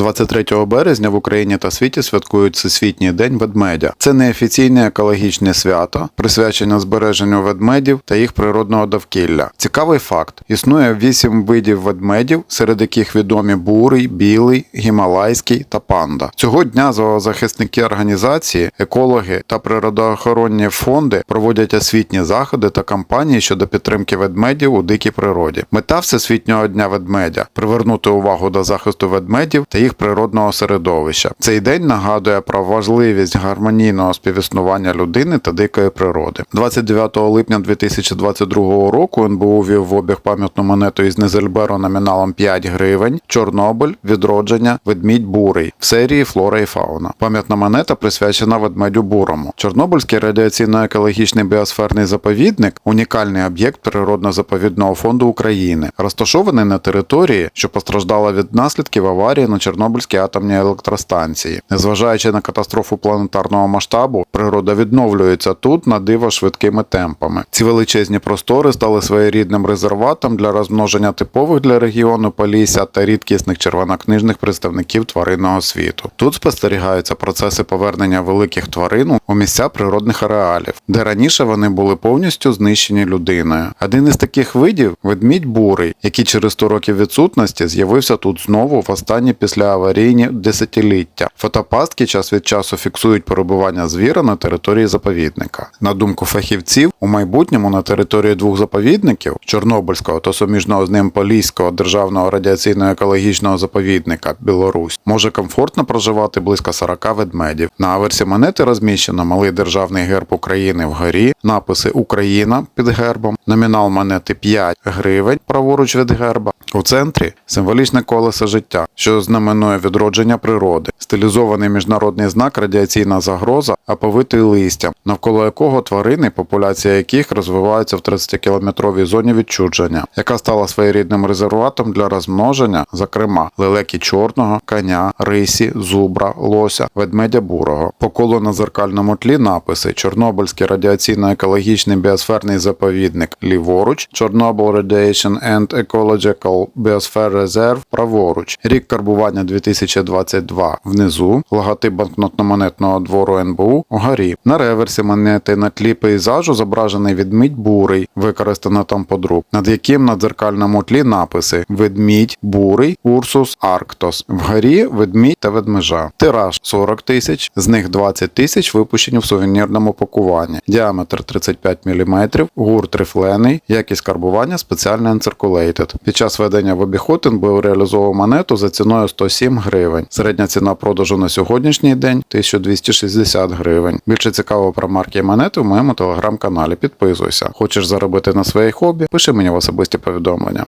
23 березня в Україні та світі святкують Всесвітній день ведмедя. Це неофіційне екологічне свято, присвячене збереженню ведмедів та їх природного довкілля. Цікавий факт: існує вісім видів ведмедів, серед яких відомі бурий, білий, гімалайський та панда. Цього дня зоозахисники організації, екологи та природоохоронні фонди проводять освітні заходи та кампанії щодо підтримки ведмедів у дикій природі. Мета Всесвітнього дня ведмедя привернути увагу до захисту ведмедів та їх природного середовища. Цей день нагадує про важливість гармонійного співіснування людини та дикої природи. 29 липня 2022 року НБУ ввів в обіг пам'ятну монету із Незельберу номіналом 5 гривень. Чорнобиль, відродження, ведмідь бурий в серії Флора і фауна. Пам'ятна монета присвячена ведмедю бурому. Чорнобильський радіаційно-екологічний біосферний заповідник унікальний об'єкт природно-заповідного фонду України, розташований на території, що постраждала від наслідків аварії на Чорнобильській атомній електростанції. Незважаючи на катастрофу планетарного масштабу, природа відновлюється тут на диво швидкими темпами. Ці величезні простори стали своєрідним резерватом для розмноження типових для регіону полісся та рідкісних червонокнижних представників тваринного світу. Тут спостерігаються процеси повернення великих тварин у місця природних ареалів, де раніше вони були повністю знищені людиною. Один із таких видів ведмідь бурий, який через 100 років відсутності з'явився тут знову в останні післяаварійні десятиліття. Фотопастки час від часу фіксують перебування звіра на території заповідника. На думку фахівців, у майбутньому на території двох заповідників Чорнобильського та суміжного з ним Поліського державного радіаційно-екологічного заповідника Білорусь може комфортно проживати близько 40 ведмедів. На аверсі монети розміщено малий державний герб України вгорі, написи Україна під гербом, номінал монети 5 гривень праворуч від герба. У центрі символічне колесо життя, що знаменує відродження природи, стилізований міжнародний знак радіаційна загроза, оповитий листям, навколо якого тварини, популяція яких розвиваються в 30-кілометровій зоні відчудження, яка стала своєрідним резерватом для розмноження, зокрема лелеки чорного, коня, рисі, зубра, лося, ведмедя бурого. По колу на зеркальному тлі написи Чорнобильський радіаційно-екологічний біосферний заповідник ліворуч, Чорнобиль Radiation and Ecological Biosphere Reserve праворуч, рік карбування 2022 внизу, логотип банкнотно-монетного двору НБУ угорі. На реверсі монети на тлі пейзажу зображений відмідь бурий, використано там подруг, над яким на дзеркальному тлі написи Ведмідь, бурий, Урсус, Арктос. Вгорі ведмідь та ведмежа. Тираж 40 тисяч, з них 20 тисяч випущені в сувенірному пакуванні. Діаметр 35 мм, гурт рифлений, якість карбування спеціально Uncirculated. Під час введення в обіход НБУ реалізовував монету за ціною 107 гривень. Середня ціна продажу на сьогоднішній день 1260 гривень. Більше цікаво про марки і монети в моєму телеграм-каналі. Підписуйся. Хочеш заробити на своє хобі? Пиши мені в особисті повідомлення.